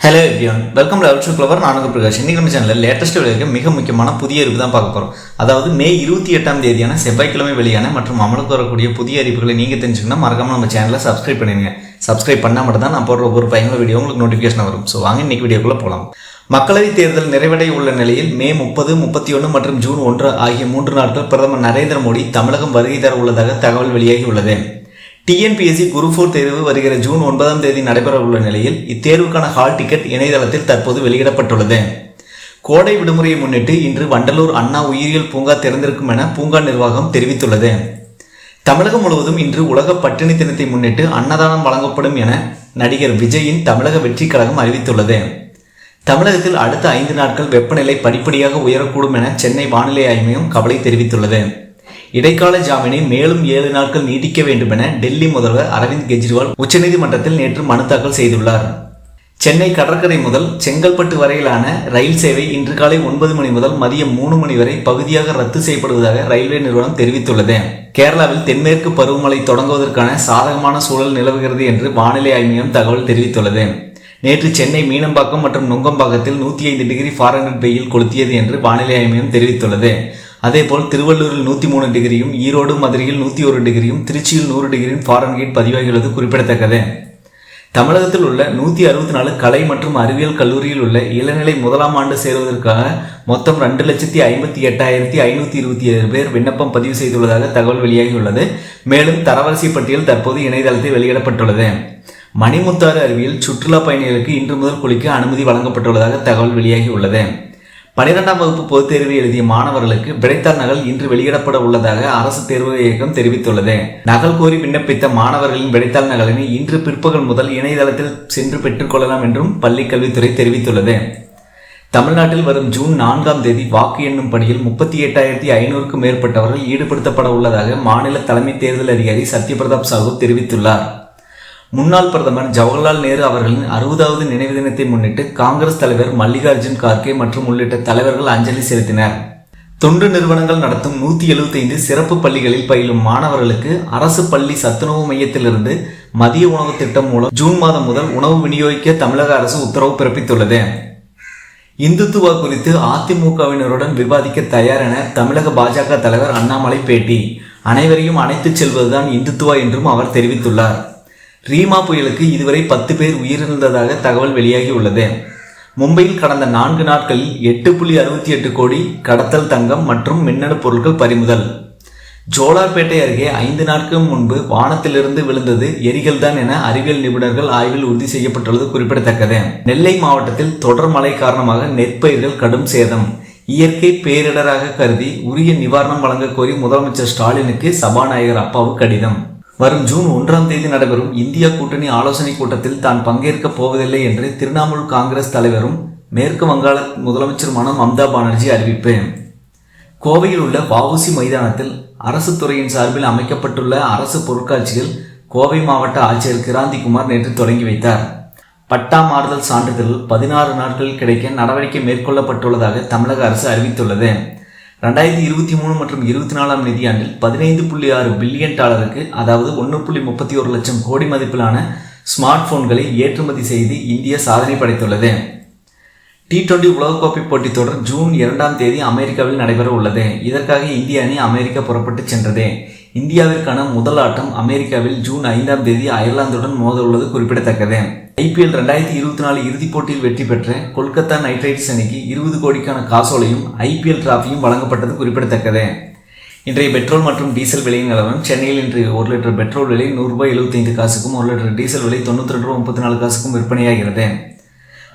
Hello everyone welcome level shoe flower நானுங்க பிரகாஷ். இன்னைக்கு நம்ம சேனலில் லேட்டஸ்ட் விளையாக்க மிக முக்கியமான புதிய அறிவு தான் பார்க்க போகிறோம் அதாவது மே இருபத்தி எட்டாம் தேதியான செவ்வாய்க்கிழமை வெளியான மற்றும் அமலுக்கு வரக்கூடிய புதிய அறிவுகளை நீங்கள் தெரிஞ்சுக்கணும் மறக்காமல் நம்ம சேனலை சப்ஸ்கிரைப் பண்ணிடுங்க. சப்ஸ்கிரைப் பண்ணால் மட்டும் தான் நான் போடுற ஒவ்வொரு பயங்கர வீடியோ உங்களுக்கு நோட்டிஃபிகேஷன் வரும். ஸோ வாங்க இன்றைக்கி வீடியோக்குள்ளே போகலாம் மக்களவைத் தேர்தல் நிறைவடைய உள்ள நிலையில் மே முப்பது முப்பத்தி ஒன்று மற்றும் ஜூன் ஒன்று ஆகிய மூன்று நாட்கள் பிரதமர் நரேந்திர மோடி தமிழகம் வருகை தர உள்ளதாக தகவல் வெளியாகி உள்ளது. டிஎன்பிஎஸ்சி குரூப் ஃபோர் தேர்வு வருகிற ஜூன் ஒன்பதாம் தேதி நடைபெறவுள்ள நிலையில் இத்தேர்வுக்கான ஹால் டிக்கெட் இணையதளத்தில் தற்போது வெளியிடப்பட்டுள்ளது. கோடை விடுமுறையை முன்னிட்டு இன்று வண்டலூர் அண்ணா உயிரியல் பூங்கா திறந்திருக்கும் என பூங்கா நிர்வாகம் தெரிவித்துள்ளது. தமிழகம் முழுவதும் இன்று உலக பட்டினி தினத்தை முன்னிட்டு அன்னதானம் வழங்கப்படும் என நடிகர் விஜயின் தமிழக வெற்றி கழகம் அறிவித்துள்ளது. தமிழகத்தில் அடுத்த ஐந்து நாட்கள் வெப்பநிலை படிப்படியாக உயரக்கூடும் என சென்னை வானிலை ஆய்மையும் கவலை தெரிவித்துள்ளது. இடைக்கால ஜாமீனை மேலும் ஏழு நாட்கள் நீட்டிக்க வேண்டும் என டெல்லி முதல்வர் அரவிந்த் கெஜ்ரிவால் உச்சநீதிமன்றத்தில் நேற்று மனு தாக்கல் செய்துள்ளார். சென்னை கடற்கரை முதல் செங்கல்பட்டு வரையிலான ரயில் சேவை இன்று காலை ஒன்பது மணி முதல் மதியம் மூணு மணி வரை பகுதியாக ரத்து செய்யப்படுவதாக ரயில்வே நிறுவனம் தெரிவித்துள்ளது. கேரளாவில் தென்மேற்கு பருவமழை தொடங்குவதற்கான சாதகமான சூழல் நிலவுகிறது என்று வானிலை ஆய்வு மையம் தகவல் தெரிவித்துள்ளது. நேற்று சென்னை மீனம்பாக்கம் மற்றும் நுங்கம்பாக்கத்தில் நூற்றி ஐந்து டிகிரி ஃபாரன்ஹீட் வெயில் கொளுத்தியது என்று வானிலை ஆய்வு மையம் தெரிவித்துள்ளது. அதேபோல் திருவள்ளூரில் நூற்றி மூணு டிகிரியும் ஈரோடு மதுரையில் நூற்றி ஒரு டிகிரியும் திருச்சியில் நூறு டிகிரியும் ஃபாரன்ஹீட் பதிவாகியுள்ளது குறிப்பிடத்தக்கது. தமிழகத்தில் உள்ள நூற்றி அறுபத்தி நாலு கலை மற்றும் அறிவியல் கல்லூரியில் உள்ள இளநிலை முதலாம் ஆண்டு சேருவதற்காக மொத்தம் ரெண்டு லட்சத்தி ஐம்பத்தி எட்டாயிரத்தி ஐநூற்றி இருபத்தி ஏழு பேர் விண்ணப்பம் பதிவு செய்துள்ளதாக தகவல் வெளியாகியுள்ளது. மேலும் தரவரிசை பட்டியல் தற்போது இணையதளத்தில் வெளியிடப்பட்டுள்ளது. மணிமுத்தாறு அருவியில் சுற்றுலா பயணிகளுக்கு இன்று முதல் குளிக்க அனுமதி வழங்கப்பட்டுள்ளதாக தகவல் வெளியாகியுள்ளது. பனிரெண்டாம் வகுப்பு பொதுத் தேர்வு எழுதிய மாணவர்களுக்கு விடைத்தாள் நகல் இன்று வெளியிடப்பட உள்ளதாக அரசு தேர்வு இயக்கம் தெரிவித்துள்ளது. நகல் கோரி விண்ணப்பித்த மாணவர்களின் விடைத்தாள் நகலினை இன்று பிற்பகல் முதல் இணையதளத்தில் சென்று பெற்றுக்கொள்ளலாம் என்றும் பள்ளிக் கல்வித்துறை தெரிவித்துள்ளது. தமிழ்நாட்டில் வரும் ஜூன் நான்காம் தேதி வாக்கு எண்ணும் பணியில் முப்பத்தி எட்டாயிரத்தி ஐநூறுக்கும் மேற்பட்டவர்கள் ஈடுபடுத்தப்பட உள்ளதாக மாநில தலைமை தேர்தல் அதிகாரி சத்யபிரதாப் சாஹூ தெரிவித்துள்ளார். முன்னாள் பிரதமர் ஜவஹர்லால் நேரு அவர்களின் அறுபதாவது நினைவு தினத்தை முன்னிட்டு காங்கிரஸ் தலைவர் மல்லிகார்ஜுன் கார்கே மற்றும் உள்ளிட்ட தலைவர்கள் அஞ்சலி செலுத்தினர். தொண்டு நிறுவனங்கள் நடத்தும் நூற்றி எழுபத்தைந்து சிறப்பு பள்ளிகளில் பயிலும் மாணவர்களுக்கு அரசு பள்ளி சத்துணவு மையத்திலிருந்து மதிய உணவு திட்டம் மூலம் ஜூன் மாதம் முதல் உணவு விநியோகிக்க தமிழக அரசு உத்தரவு பிறப்பித்துள்ளது. இந்துத்துவா குறித்து அதிமுகவினருடன் விவாதிக்க தயார் என தமிழக பாஜக தலைவர் அண்ணாமலை பேட்டி அனைவரையும் அணைத்துச் செல்வதுதான் இந்துத்துவா என்றும் அவர் தெரிவித்துள்ளார். ரீமா புயலுக்கு இதுவரை பத்து பேர் உயிரிழந்ததாக தகவல் வெளியாகி உள்ளது. மும்பையில் கடந்த நான்கு நாட்களில் எட்டு புள்ளி அறுபத்தி எட்டு கோடி கடத்தல் தங்கம் மற்றும் மின்னணு பொருட்கள் பறிமுதல். ஜோலார்பேட்டை அருகே ஐந்து நாட்கள் முன்பு வானத்திலிருந்து விழுந்தது எரிகள் தான் என அறிவியல் நிபுணர்கள் ஆய்வில் உறுதி செய்யப்பட்டுள்ளது குறிப்பிடத்தக்கது. நெல்லை மாவட்டத்தில் தொடர் மழை காரணமாக நெற்பயிர்கள் கடும் சேதம். இயற்கை பேரிடராக கருதி உரிய நிவாரணம் வழங்க கோரி முதலமைச்சர் ஸ்டாலினுக்கு சபாநாயகர் அப்பாவு கடிதம். வரும் ஜூன் ஒன்றாம் தேதி நடைபெறும் இந்தியா கூட்டணி ஆலோசனை கூட்டத்தில் தான் பங்கேற்கப் போவதில்லை என்று திரிணாமுல் காங்கிரஸ் தலைவரும் மேற்கு வங்காள முதலமைச்சருமான மம்தா பானர்ஜி அறிவிப்பு கோவையில் உள்ள வஉசி மைதானத்தில் அரசு துறையின் சார்பில் அமைக்கப்பட்டுள்ள அரசு பொருட்காட்சிகள் கோவை மாவட்ட ஆட்சியர் கிராந்திகுமார் நேற்று தொடங்கி வைத்தார். பட்டா மாறுதல் சான்றிதழ் பதினாறு நாட்களில் கிடைக்க நடவடிக்கை மேற்கொள்ளப்பட்டுள்ளதாக தமிழக அரசு அறிவித்துள்ளது. ரெண்டாயிரத்தி இருபத்தி மூணு மற்றும் இருபத்தி நாலாம் நிதியாண்டில் பதினைந்து புள்ளி ஆறு பில்லியன் டாலருக்கு அதாவது ஒன்று புள்ளி முப்பத்தி ஒரு லட்சம் கோடி மதிப்பிலான ஸ்மார்ட் போன்களை ஏற்றுமதி செய்து இந்தியா சாதனை படைத்துள்ளது. டி டுவெண்டி உலகக்கோப்பை போட்டித் தொடர் ஜூன் இரண்டாம் தேதி அமெரிக்காவில் நடைபெற உள்ளது இதற்காக இந்திய அணி அமெரிக்கா புறப்பட்டு சென்றது. இந்தியாவிற்கான முதல் ஆட்டம் அமெரிக்காவில் ஜூன் ஐந்தாம் தேதி அயர்லாந்துடன் மோத உள்ளது குறிப்பிடத்தக்கது ஐபிஎல் ரெண்டாயிரத்தி இருபத்தி நாலு இறுதிப் போட்டியில் வெற்றி பெற்ற கொல்கத்தா நைட் ரைடர்ஸ் அணிக்கு இருபது கோடிக்கான காசோலையும் ஐபிஎல் டிராஃபியும் வழங்கப்பட்டது குறிப்பிடத்தக்கது. இன்றைய பெட்ரோல் மற்றும் டீசல் விலையின் நிலவரம் சென்னையில் இன்று ஒரு லிட்டர் பெட்ரோல் விலை நூறுரூபாய் எழுபத்தைந்து காசுக்கும் ஒரு லிட்டர் டீசல் விலை தொண்ணூற்றி ரெண்டு ரூபா முப்பத்தி நாலு காசுக்கும் விற்பனையாகிறது.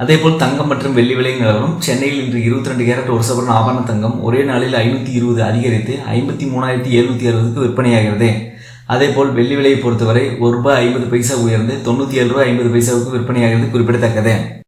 அதேபோல் தங்கம் மற்றும் வெள்ளி விலை நிலவரம். சென்னையில் இன்று இருபத்தி ரெண்டு கேரட் ஒரு சவரன் ஆபரண தங்கம் ஒரே நாளில் ஐநூற்றி இருபது அதிகரித்து ஐம்பத்தி மூணாயிரத்தி எழுநூற்றி அறுபதுக்கு விற்பனையாகிறது. அதேபோல் வெள்ளி விலையை பொறுத்தவரை ஒரு ரூபாய் ஐம்பது பைசா உயர்ந்து தொண்ணூற்றி ஏழு ரூபாய் ஐம்பது பைசாவுக்கு விற்பனையாகிறது குறிப்பிடத்தக்கது.